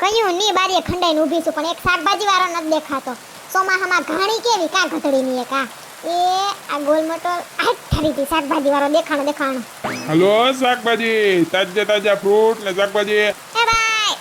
કયું ની બારીએ ખંડાઈને ઊભી છું પણ એક શાકભાજી વાળો નથી દેખાતો. ચોમાહામાં ઘાણી કેવી કા ઘટડીની એક આ એ આ ગોલ મોટો આઠ ઠરીથી શાકભાજી વાળો દેખાણો દેખાણો. હલો શાકભાજી. તાજા તાજા ફ્રૂટ ને શાકભાજી. એ ભાઈ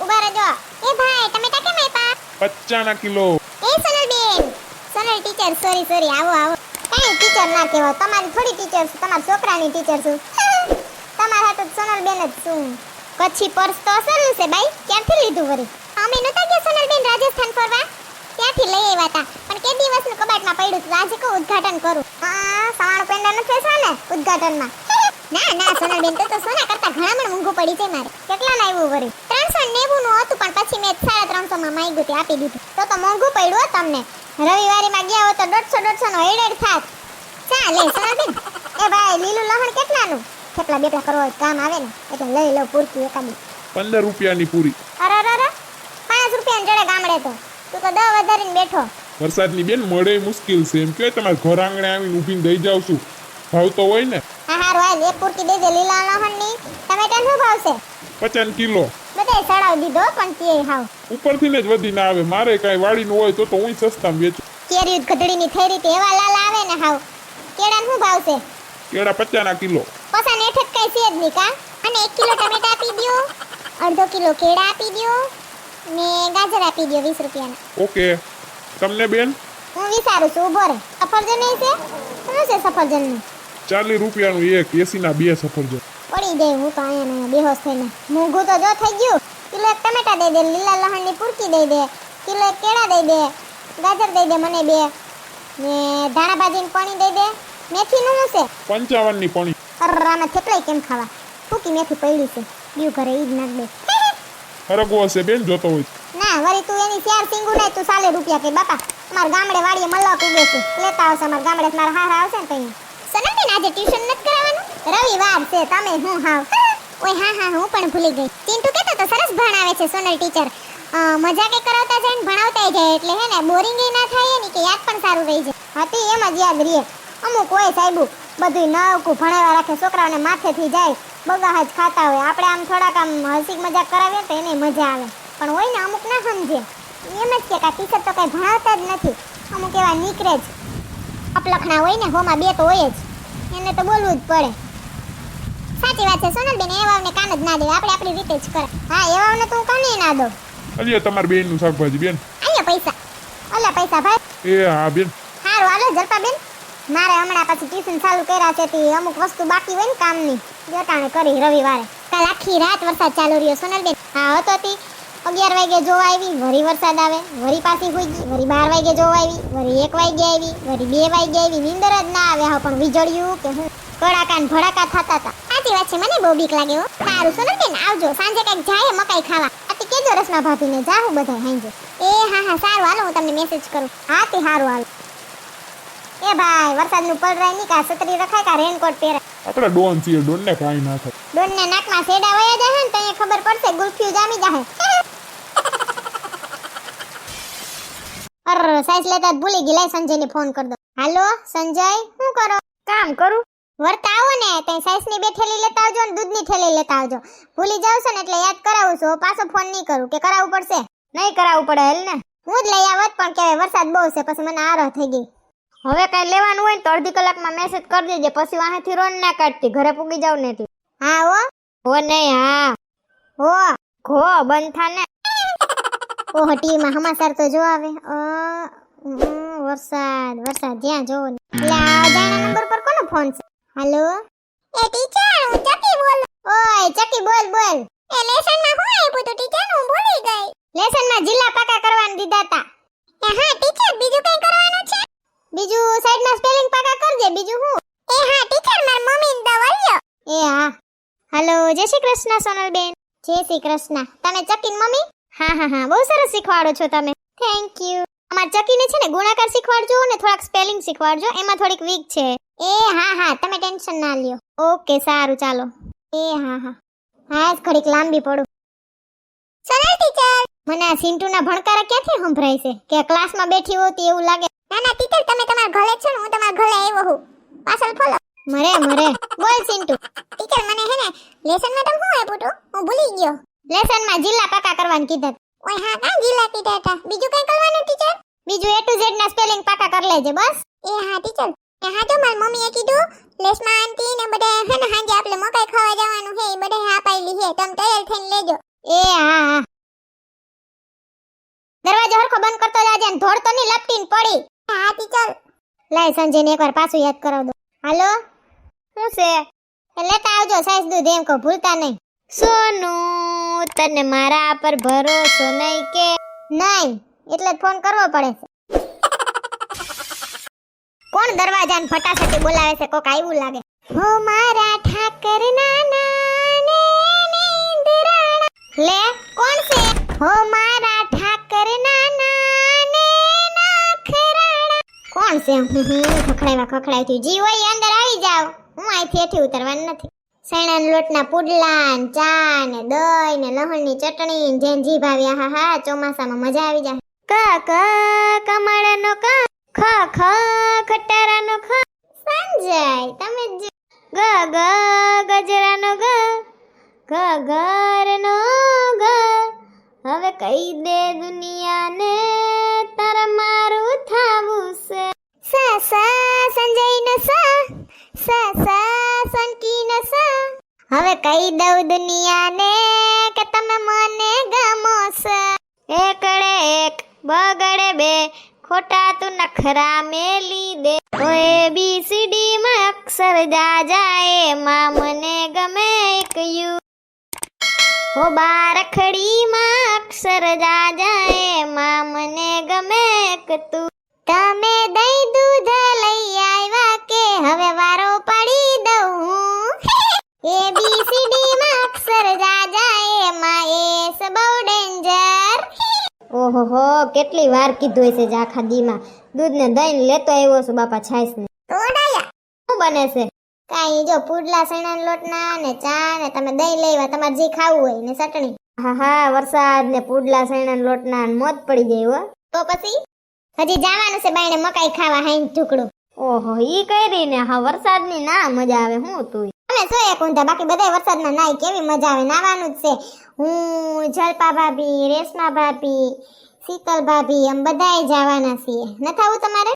ઊભા રહેજો. એ ભાઈ ટમેટા કેમ આપ્યા પચાના કિલો. એ સોનલબેન. સોનલ ટીચર સોરી સોરી આવો આવો. કાંઈ ટીચર ના કહેવાય. તમારી થોડી ટીચર છું તમારા છોકરાની ટીચર છું. તમારા હાટુ સોનલબેન જ છું. કચ્છી પર્સ તો અસલનું છે બાઈ ક્યાંથી લીધું વરી અમે નતા ગયા સોનલબેન રાજસ્થાન ફરવા? ત્યાંથી લઈ આવ્યા હતા પણ કે દિવસનું કબાટમાં પડ્યું તો, આજે કહું ઉદ્ઘાટન કરું. હા સવાણું પેંડા નથી છે ને, ઉદ્ઘાટનમાં. ના ના, સોનલબેન, તો સોના કરતા ઘણા પણ મોંઘું પડી છે મારે. કેટલા લાવ્યું વરી ત્રણસો નેવું નું હતું, પણ પછી મેં સાડા ત્રણસો માં માંગ્યું તે આપી દીધું. તો તો મોંઘું પડ્યું તમને. રવિવારે માં ગયા હો તો દોઢસો દોઢસો નો હેડેડ થાત. ચાલે, સોનલબેન. એ ભાઈ, લીલું લહણ કેટલાનું? થેપલા બેપલા કરવા હોય કામ આવે ને એટલે લઈ લો પૂરતી એકાદી. પંદર રૂપિયાની પૂરી. અરે અરે અરે પાંચ રૂપિયા જડે ગામડે તો. તું તો દહ વધારીને બેઠો. વરસાદની બેન મળે મુશ્કેલ છે. એમ કે તમારે ઘર આંગણે આવીને ઊભીને દઈ જાવ છું. ભાવ તો હોય ને. હા હા હાલ એક પૂરતી દેજે લીલા લહણની. ટમેટા શું ભાવશે પચાસ કિલો. બધે સડાવ દીધો પણ તે હાવ. ઉપરથી ને જ વધી ના આવે. મારે કાંઈ વાડીનું હોય તો તો હું સસ્તામાં વેચું. કેરી ગધડીની થેરી તે એવા લાલ આવે ને હાવ. કેળા શું ભાવશે કેળા પચાના કિલો. પસા નેઠક કઈ છે જ નહીં કા? અને એક કિલો ટમેટા આપી દ્યો અડધો કિલો કેળા આપી દયો ને ગાજર આપી દયો વીસ રૂપિયાના. ઓકે. તમને બેન? હું વિચારું છું ઊભો રહે. સફરજન નહીં છે? શું છે સફરજનનું? ચાલીસ રૂપિયાનું એક એસી ના બે સફરજન. પડી દે હું તો અહીંયા ને બેહોશ થઈને. મોંઘું તો જો થઈ ગયું. કિલો એક ટમેટા દઈ દે લીલા લહણની પૂરકી દઈ દે કિલો એક કેળા દઈ દે ગાજર દઈ દે મને બે ને ધાણા ભાજીનું પાણી દઈ દે. મેથીનું શું છે? પંચાવનની પણી. અરે થેપલાય કેમ ખાવા? ફૂકી મેથી પડી છે. બીજું ઘરે ઈ નાખ દે. હરગવો હશે બેન જોતો હોય ના વળી તું એની ચાર સિંગુ નહીં તું સાલે રૂપિયા કે બાપા અમાર ગામડે વાડીએ મલ્લો ઉગે છે. લેતા આવશે અમાર ગામડે મારા હારા આવશે ને તઈ. સનલબેન આજે ટ્યુશન નથી કરાવવાનું? રવિવાર છે તમે હું હાવ? ઓય હા હા હું પણ ભૂલી ગઈ. પિન્ટુ કહેતો તો સરસ ભણાવે છે સોનલ ટીચર. મજા કે કરાવતા જાય ને ભણાવતા જાય એટલે હે ને બોરિંગ ના થાય ને કે યાદ પણ સારું રહી જાય. હતી એમ જ યાદ રહે અમુક હોય સાહેબુ બધું નવકું ભણાવ્યા રાખે છોકરાઓને માથેથી જાય બગાહજ ખાતા હોય. આપણે આમ થોડાક આમ હસી મજાક કરાવીએ તો એને મજા આવે. પણ હોય ને અમુક ના સમજે. એમ જ કે કા ટીચર તો કંઈ ભણાવતા જ નથી. અમુક એવા નીકળે જ. અપલખણા હોય ને હોમાં બે તો હોય જ. એને તો બોલવું જ પડે. સાચી વાત છે સોનલબેન એવાને કાન જ ના દે આપણે આપણી રીતે જ કરે. હા એવાને તો હું કાને ના દઉં. અલ્યા તમાર બેનનું શાકભાજી બેન. અહીંયા પૈસા. અલ્યા પૈસા ભાઈ. એ હા બેન. હારું હાલો જલપા બેન મારે હમણાં પછી ટ્યુશન ચાલુ કર્યા છે તે, અમુક વસ્તુ બાકી હોય ને કામની જટાણે કરી રવિવારે. કાલ આખી રાત વરસાદ ચાલુ રહ્યો, સોનલબેન? હા, હતો તી. અગિયાર વાગે જોવા આવી, વરી વરસાદ આવે, વરી પાછી હોઈ ગઈ, વરી બાર વાગે જોવા આવી, વરી એક વાગે આવી, વરી બે વાગે આવી, નીંદર જ ના આવે, હા, પણ વીજળિયું કે હું? કડાકા ને ભડાકા થતા હતા. સાચી વાત છે, મને બહુ બીક લાગે, હો. સારું, સોનલબેન, આવજો, સાંજે કંઈક જાય, મકાઈ ખાવા. કેજો રસના ભાભીને, જાહું બધા હાંજો. એ, હા હા, સારું, હાલો, હું તમને મેસેજ કરું. હા, તે સારું, હાલો. એ ભાઈ વરસાદનું પલરાય નહીં કા છત્રી રખાય કા રેનકોટ પહેરે આપણે ડોન છીએ ડોનને કાઈ ના થાય ડોનને નાકમાં સેડા વયા જાય ને તો ખબર પડશે ગુલ્ફિયું જામી જાય અર સાઈઝ લેતા ભૂલી ગઈ. લાય સંજયને ફોન કર દો હાલો સંજય શું કરો? કામ કરું. વર્તા આવો ને તઈ સાઈઝની બે થેલી લેતા આવજો ને દૂધની થેલી લેતા આવજો. ભૂલી જાવ છો ને એટલે યાદ કરાવું છું. પાછો ફોન નહીં કરું. કે કરાવવું પડશે? નહીં કરાવવું પડે હેલ ને. હું જ લઈ આવત પણ કે વરસાદ બહુ છે પછી મને આરો થઈ ગઈ. હવે કઈ લેવાનું હોય ને તો અડધી કલાકમાં મેસેજ કરી દેજે પછી વાહેથી રોન ના કાઢતી ઘરે પૂગી જાવ ને હા હો? હો નહીં હા. હો ઘો બંધ થા ને ઓહો ટીવીમાં સમાચાર તો જો આવે. અ, વરસાદ વરસાદ જ્યાં જોવો ને. એટલે આ અજાણ્યા નંબર પર કોનો ફોન છે? હાલો? એ ટીચર હું ચકી બોલ. ઓય ચકી બોલ બોલ. એ લેસનમાં હું આપ્યું તો ટીચર? હું ભૂલી ગઈ. લેસનમાં જિલ્લા પાકા કરવાનું દીધા હતા એ હા ટીચર બીજું કઈ કરવાનું છે? બીજું સાઈડમાં સ્પેલિંગ પાકા કરજે બીજું હું? એ હા ટીચર માર મમ્મી દવાલ્યો એ હા. હેલો જય શ્રી કૃષ્ણ સોનલબેન. જય શ્રી કૃષ્ણ. તમે ચકીન મમ્મી? હા હા હા. બહુ સરસ શીખવાડો છો તમે. થેન્ક યુ અમાર ચકીને છે ને ગુણાકાર શીખવાડજો ને થોડાક સ્પેલિંગ શીખવાડજો. એમાં થોડીક વીક છે. એ હા હા. તમે ટેન્શન ના લ્યો. ઓકે સારું ચાલો. એ હા હા. હા જ ઘડીક લાંબી પડું. સોનલ ટીચર મને આ સિન્ટુના ભણકારા ક્યાંથી સંભળાય છે? કે ક્લાસમાં બેઠી હોતી એવું લાગે? ના ના ટીચર તમે તમારા ઘરે છો ને હું તમારા ઘરે આવ્યો હું. પાછળ ફોલો. મરે મરે. બોલ સિન્ટુ ટીચર મને હે ને લેસનમાં તમે શું આપ્યું હું ભૂલી ગયો. લેસનમાં જિલ્લા પાકા કરવાનું કીધા ઓય હા કા જિલ્લા કીધા હતા બીજું કઈ કરવાનું ટીચર બીજું એ ટુ ઝેડ ના સ્પેલિંગ પાકા કરી લેજે બસ. એ હા ટીચર એ હા તો મારી મમ્મીએ કીધું લેસમાં આંટી ને બધા હે ને હાંજે આપણે મકાઈ ખાવા જવાનું એ બધા હા પાડેલી હે. તમે તૈયાર થઈને લેજો. એ હા હા. દરવાજો હરખો બંધ કરતો જાજે ને ધોળ તો ની લપટીને પડી. હા ટીચર લાય સંજયને એકવાર પાછું યાદ કરાવ દો હાલો? શું છે? એટલે તો આવજો સાઈસ દૂધ એમ કહો ભૂલતા નહીં. સોનું તને મારા પર ભરોસો નહીં કે? નહીં એટલે જ ફોન કરવો પડે છે. કોણ દરવાજાને ફટાફટી બોલાવે છે? કોક આવ્યું લાગે. હો મારા ઠાકર નાના લે કોણ છે? હો મારા કોણ છે. ખખડાવ્યા જી હોય અંદર આવી જાવ હું અહીંથી હેઠી ઉતરવાનું નથી. સૈણાના લોટના પુડલા ને ચા ને દહીં ને લહણની ચટણી ને જેન જી ભાવી હા હા, ચોમાસામાં મજા આવી જાય. ક ક કમાડાનો ક, ખ ખ, ખટારાનો ખ. સંજય, તમે જ ગ ગ, ગજરાનો ગ ગ ઘરનો ગ. હવે કહી દે દુનિયાને કહી દઉં દુનિયાને કે તમે મને ગમો છો એકડે એક, બગડે બે, ખોટા તું નખરા મેલી દે. ઓ એ બી સી ડી માં અક્ષર જા જાય માં મને ગમે એક યુ. હો બારખડીમાં અક્ષર જા જાય માં મને ગમે એક તું. તમે ઓહો કેટલી વાર કીધું હશે જ આખા દીમાં. દૂધ ને દહીં લેતો આવ્યો છું બાપા છાઈસ ને શું બને છે? કાંઈ જો પુડલા સણા લોટના ને ચા ને તમે દહીં લેવા તમારે જે ખાવું હોય ને ચટણી. હા હા વરસાદ ને પુડલા સણા લોટના મોત પડી હો. તો પછી? હજી જવાનું છે બાયણે મકાઈ ખાવા હાઈન ટુકડું ઓહો ઈ કરી ને હા વરસાદની ના મજા આવે હું તું અમે શું એક ઊંધા બાકી બધા વરસાદના નાય કેવી મજા આવે નાવાનું જ છે. હું જલપા ભાભી રેશમા ભાભી શીતલ ભાભી એમ બધાય જવાના છીએ. નથી આવું તમારે?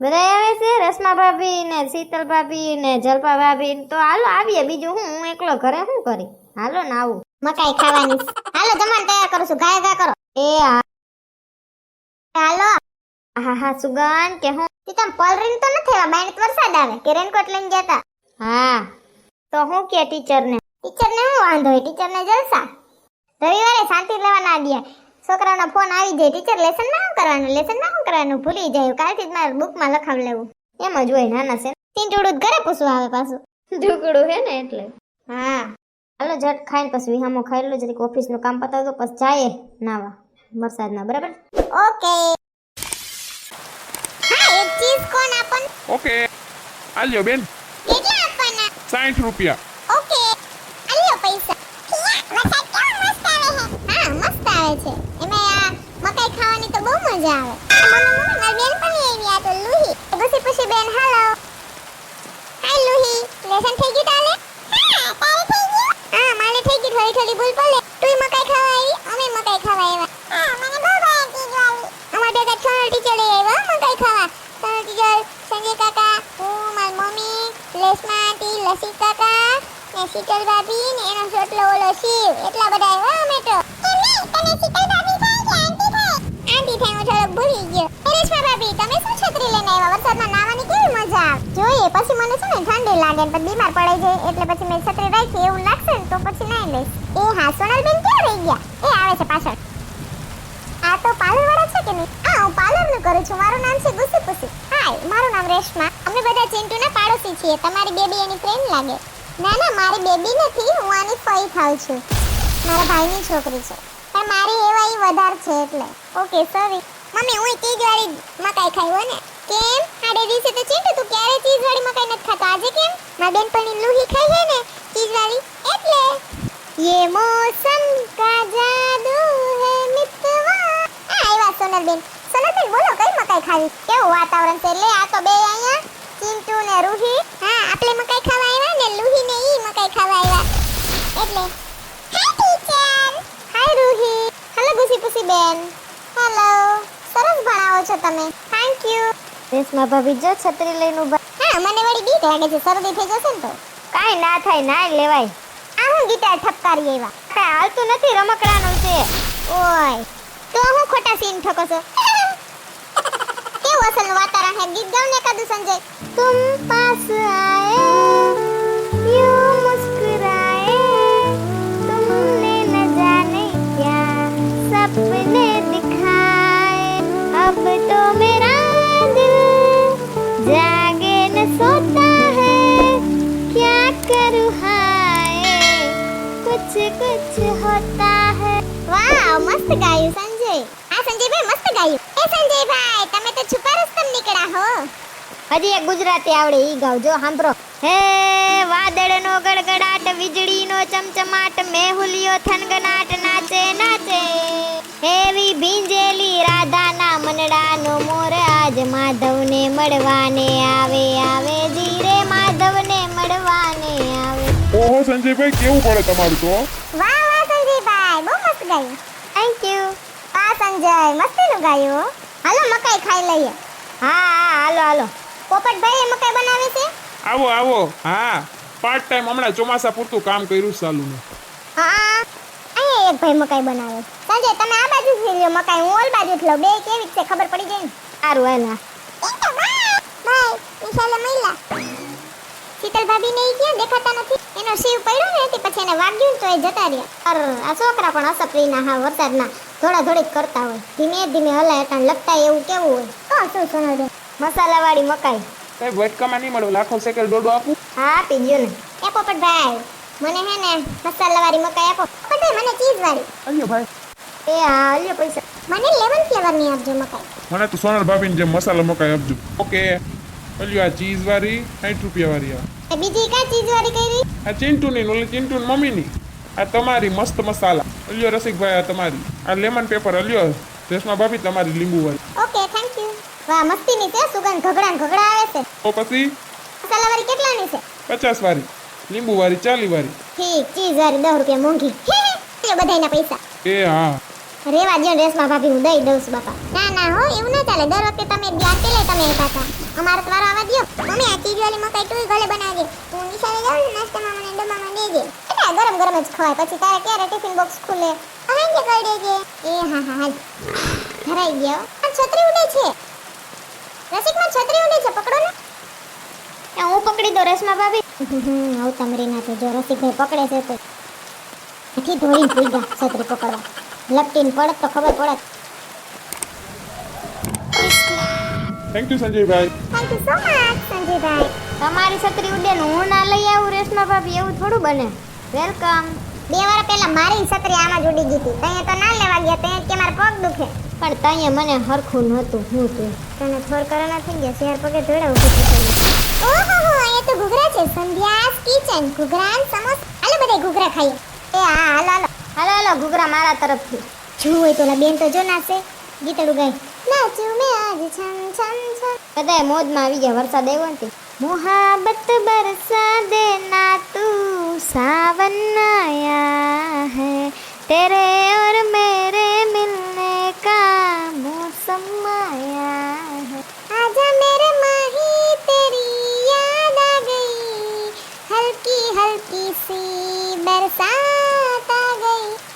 બધા આવે છે? રસમા ભાભી ને શીતલ ભાભી ને જલપા ભાભી તો હાલો આવીએ. બીજું હું? હું એકલો ઘરે શું કરી? હાલો ને આવું. મકાઈ ખાવાની હાલો જમવાનું તૈયાર કરું છું. ગાય ગા કરો. એ હાલો. હા હા સુગન કે હું? તી તમ પલરીન તો નથી આવ્યા બાયણે વરસાદ આવે. કે રેનકોટ લઈને ગયા તા હા. તો હું કે ટીચર ને ટીચર ને શું વાંધો હોય? ટીચર ને જલસા? રવિવારે શાંતિ લેવાના ગયા છોકરાનો ફોન આવી જાય ટીચર લેસનમાં કરવાનું? લેસનમાં કરવાનું? ભૂલી જાય. કાલથી જ મારે બુકમાં લખાવ લેવું. એમ જ હોય નાના છે. તીંટુડું ઘરે પૂછવા આવે પાછું. ઢુકડું હે ને એટલે? હા. હાલો જટ ખાઈને પછી વિહામો ખાઈ લો જરીક ઓફિસનું કામ પતાવ દો પછી જાય નાવા. વરસાદના બરાબર? ઓકે. હા એક ચીઝ કોણ આપણ? ઓકે. આલ્યો બેન. કેટલા આપવાના? સાઠ રૂપિયા. ઓકે. આલ્યો પૈસા. વરસાદ કેવો મસ્ત આવે છે હા મસ્ત આવે છે. ખાવાની તો બહુ મજા આવે. મમ્મી બેન પણ આવી આ તો લુહી. પછી પછી બેન, હાલો. હાય લુહી, લેસન થઈ ગયું તાલે? હા, તારે થઈ હા, મારે થઈ ગયું, થોડી થોડી ભૂલ પડે. તું મકાઈ ખાવા આવી? અમે મકાઈ ખાવા આવ્યા. હા, મને બહુ ભાવે ટીચર મકાઈ ખાવા. ત્રણ ટીચર સંજય કાકા, હું, મારી મમ્મી લેસમા લસી કાકા, ને શીતલ ભાભી ને એનો છોટલો ઓલો શિવ. એટલા બધા આવ્યા અમે તો. તને શીતલ ભાભી થાય કે આંટી થાય આંટી થાય હું થોડોક ભૂલી ગયો રેશમા ભાભી તમે શું છત્રી લઈને આવ્યા વરસાદમાં નાવાની કેવી મજા આવે જોઈએ પછી મને છે ને ઠંડી પણ બીમાર પડાઈ જાય એટલે પછી મેં છત્રી રાખી, એવું લાગશે ને તો પછી નાઈ લઈશ. એ હા, સોનલબેન ક્યાં રહી ગયા? એ આવે છે પાછળ. આ તો પાર્લર વાળા છે કે નહીં? હા હું પાર્લરનું કરું છું. મારું નામ છે ગુસી પુસી હાય, મારું નામ રેશમા. અમે બધા ચિંટુના પાડોશી છીએ. તમારી બેબી એની ફ્રેન્ડ લાગે. ના ના, મારી બેબી નથી. હું આની ફઈ થાઉં છું. મારા ભાઈની છોકરી છે. પણ મારી એવાય વધારે છે એટલે. ઓકે સોરી મમ્મી, હું ચીઝ વાળી મકાઈ ખાઈ હોય ને? કેમ? આડે દિવસે તો ચિંટુ તું ક્યારે ચીઝ વાળી મકાઈ નથી ખાતા. આજે કેમ? મા બેન પણ લુહી ખાઈ હે ને ચીઝ વાળી એટલે યે મોસમ કા જાદુ હે વાત આ બેન સોનલબેન. સોનલબેન, બોલો કઈ મકાઈ ખાવી? કેવું વાતાવરણ છે? લે, આ તો બે અહીંયા, ચિંટુ ને રૂહી. હા આપણે મકાઈ ખાવા આવ્યા ને, લુહી ને ઈ મકાઈ ખાવા આવ્યા. એટલે hi teacher? Hi Roohi. Hello, ગુસી પુસી બેન. હેલો. સરસ ભણાવો છો તમે. થેન્ક યુ રેશમા ભાભી જો છત્રી લઈને ઊભા હા મને વળી બીક લાગે છે શરદી થઈ જશે ને તો. કાઈ ના થાય ના લેવાય. આ હું ગિટાર ઠપકારી આવ્યા. કાઈ હાલતું નથી રમકડાનું છે. ઓય તો હું ખોટા સીન ઠકો છો? કેવું અસલ વાતાવરણ હે? ગીત ગાવ ને સંજય. તુમ પાસ આए कुछ कुछ होता है વાવ મસ્ત ગાયું સંજય આ સંજયભાઈ મસ્ત ગાયું એ સંજયભાઈ તમે તો છુપા રસ્તમ નીકળ્યા હો હજી એક ગુજરાતી આવડે ઈ ગાવજો સાંભળો હે વાદળનો ગડગડાટ વીજળીનો ચમચમાટ મેહુલિયો થનગનાટ નાચે નાચે એવી ભીંજેલી રાધાના મનડાનો મોર આજ માધવને મળવાને આવે આવે ધીરે માધવને મળવાને આવે ઓહો સંજયભાઈ કેવું પડે તમારું તો? વાહ વાહ સંજયભાઈ બહુ મસ્ત ગાયું. થેન્ક યુ વાહ સંજય મસ્તીનું ગાયું હાલો મકાઈ ખાઈ લઈએ. હા હા હાલો હાલો. પોપટભાઈ મકાઈ બનાવે છે? આવો આવો. હા પાર્ટ ટાઈમ હમણાં ચોમાસા પૂરતું કામ કર્યું ચાલુ ને હા અહીંયા એક ભાઈ મકાઈ બનાવે. સંજય તમે આ બાજુ થી લ્યો મકાઈ હું ઓલ બાજુ થી લઉં. બે કેવી છે ખબર પડી જાય ને? સારું હાલા બાય વિશાલે મહિલા શીતલ ભાભી ને ક્યાં દેખાતા નથી? એનો શિવ પડ્યો ને એથી પછી એને વાગ્યું તો એ જતા રહ્યા. અર આ છોકરા પણ અસપ્રીના હા વરસાદના થોડા થોડીક કરતા હોય. ધીમે ધીમે હલાય એટલે લગતા એવું કેવું હોય. તો શું સોનલબેન મસાલાવાળી મકાઈ. કઈ વટકામાં નહીં મળે લાખો સેકલ દોડો આપું. હા આપી દ્યો ને. એ પોપટભાઈ મને હે ને મસાલાવાળી મકાઈ આપો. પોપટભાઈ મને ચીઝ વાળી અલ્યો ભાઈ. એ હા અલ્યો પૈસા. મને લેમન ફ્લેવરની આપજો મકાઈ. મને તો સોનલ ભાભીની જે મસાલા મકાઈ આપજો. ઓકે. અલ્યો આ ચીઝ વાળી સાઠ રૂપિયા વાળી આ બીજી કા ચીઝ વાળી કરી? આ ચિંટુની ને ઓલી ચિંટુ મમ્મીની. આ તમારી મસ્ત મસાલા. અલ્યો રસિકભાઈ આ તમારી. આ લેમન પેપર અલ્યો રેશમા ભાભી તમારી લીંબુ વાળી ઓકે થેન્ક યુ વાહ મસ્તીની છે સુગંધ ઘગડા ઘગડા આવે છે. તો પછી? મસાલાવાળી કેટલાની છે? પચાસ વાળી લીંબુ વાળી ચાલી વાળી ઠીક ચીઝ વાળી દસ રૂપિયા મોંઘી લ્યો બધાયના પૈસા. એ હા. રેવા દ્યો ને રેશમા ભાભી હું દઈ દઉં છું બાપા ના ના હો એવું ના ચાલે દર વખતે તમે ધ્યાન લે તમે હતા હતા અમારે તો વારો આવવા દ્યો મમ્મી આ ચીઝ વાલી મકાઈ તું ઘરે બનાવજે હું નિશાળે જાઉં ને નાસ્તામાં મને ડબ્બામાં દેજે એટલે ગરમ ગરમ જ ખવાય પછી તારે ક્યારે ટિફિન બોક્સ ખુલે હવે કે કરી દેજે એ હા હા હા ધરાઈ ગયો આ છત્રી ઉડે છે રસિકમાં છત્રી ઉડે છે પકડો ને હું પકડી દો રસમાં ભાભી આવ તમરી ના જો રસિકભાઈ પકડે છે તો એથી ધોઈને ભૂલ ગયા છત્રી પકડવા લપટીને પડત તો ખબર પડત થેન્ક યુ સંજયભાઈ. થેન્ક યુ સો મચ સંજયભાઈ. તમારી છત્રી ઉડે ને હું ના લઈ આવું રેશમા ભાભી એવું થોડું બને. વેલકમ બે વાર પહેલા મારી છત્રી આમાં જ ઉડી ગઈ હતી. તઈએ તો ના લેવા ગયા તઈએ કે મારા પગ દુખે. પણ તઈએ મને હરખું નહોતું હું તું. તને થોર કરોના થઈ ગયા શેર પગે ધોડા ઊભી થઈ ઓહો એ તો ઘૂઘરા છે. સંધ્યાસ કિચન ઘૂઘરા સમોસ. હાલો બધા ઘૂઘરા ખાઈએ. એ હા હાલો હાલો. હાલો હાલો ઘૂઘરા મારા તરફથી જોવું હોય તો બેન તો જો નાશે ગીતડું ગાય નાચું મેં આજ છમ છમ છમ બધાય મોજમાં આવી ગયા વરસાદ આવ્યો ને મોહબ્બત બરસા દેના તું સાવન આયા હે તેરે ઓર મેરે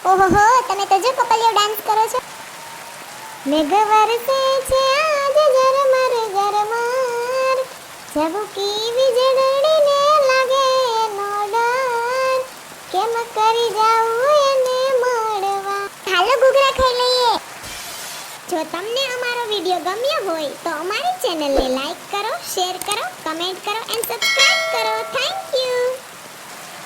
ઓહો તમે તો જો કપલિયો ડાન્સ કરો છો. મેઘ વરસે છે આજ ઝરમર ઝરમર ઝબુકી વીજળીને લાગે નો ડર. કેમ કરી જાઉં એને મળવા. હાલો ગુગરા ખાઈ લઈએ. જો તમને અમારો વીડિયો ગમ્યો હોય તો અમારી ચેનલને લાઈક કરો, શેર કરો, કમેન્ટ કરો એન્ડ સબસ્ક્રાઇબ કરો. થેન્ક